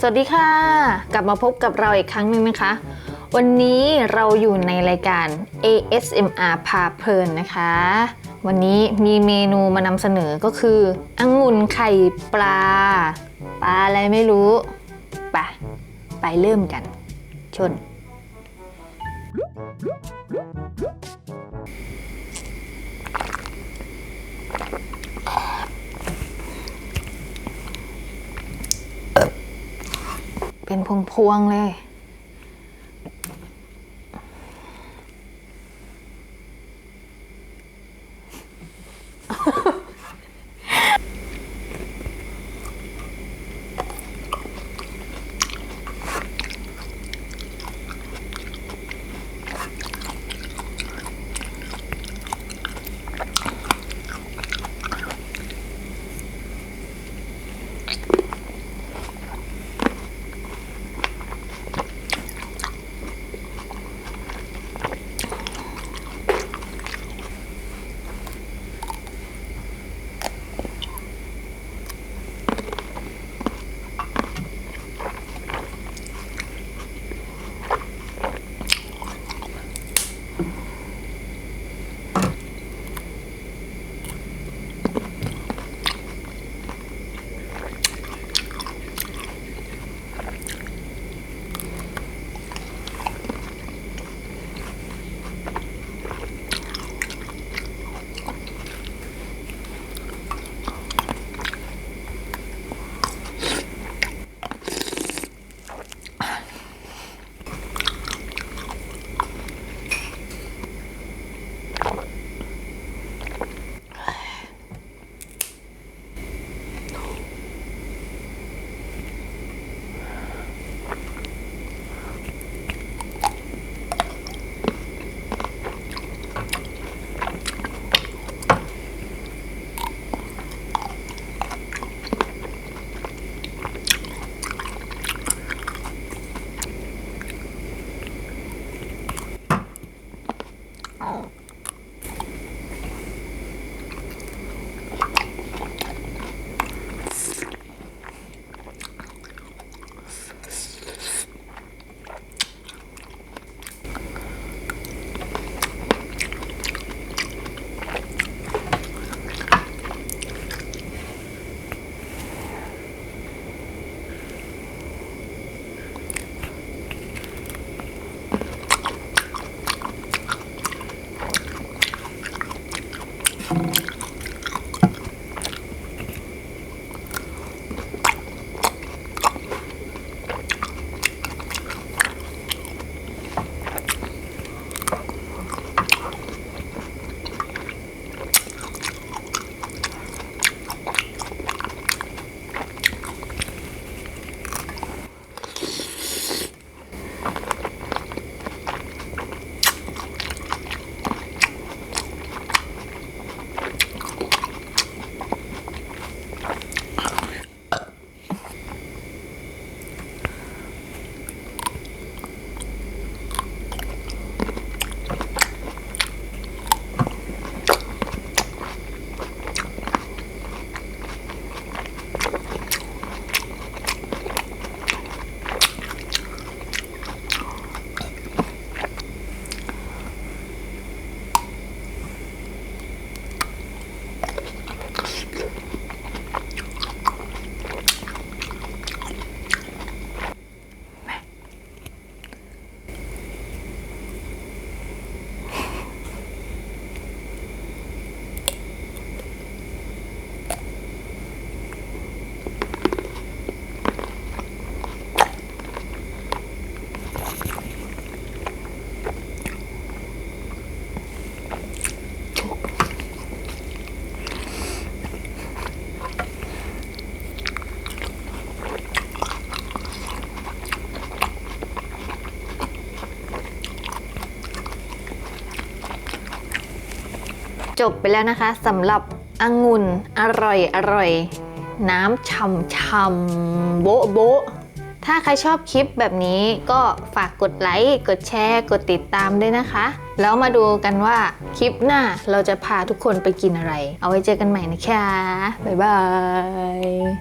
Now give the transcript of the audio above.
สวัสดีค่ะ กลับมาพบกับเราอีกครั้งหนึ่งนะคะ วันนี้เราอยู่ในรายการ ASMR พาเพลินนะคะ วันนี้มีเมนูมานำเสนอก็คือองุ่นไข่ปลา ปลาอะไรไม่รู้ไปไปเริ่มกัน ชน เป็นพวงๆเลย Oh. จบไปแล้วนะคะสำหรับองุ่นอร่อยอร่อย น้ำช่ำช่ำโบ๊ะโบ๊ะถ้าใครชอบคลิปแบบนี้ก็ฝากกดไลค์ กดแชร์ กดติดตามด้วยนะคะ แล้วมาดูกันว่าคลิปหน้าเราจะพาทุกคนไปกินอะไร เอาไว้เจอกันใหม่นะคะ บ๊ายบาย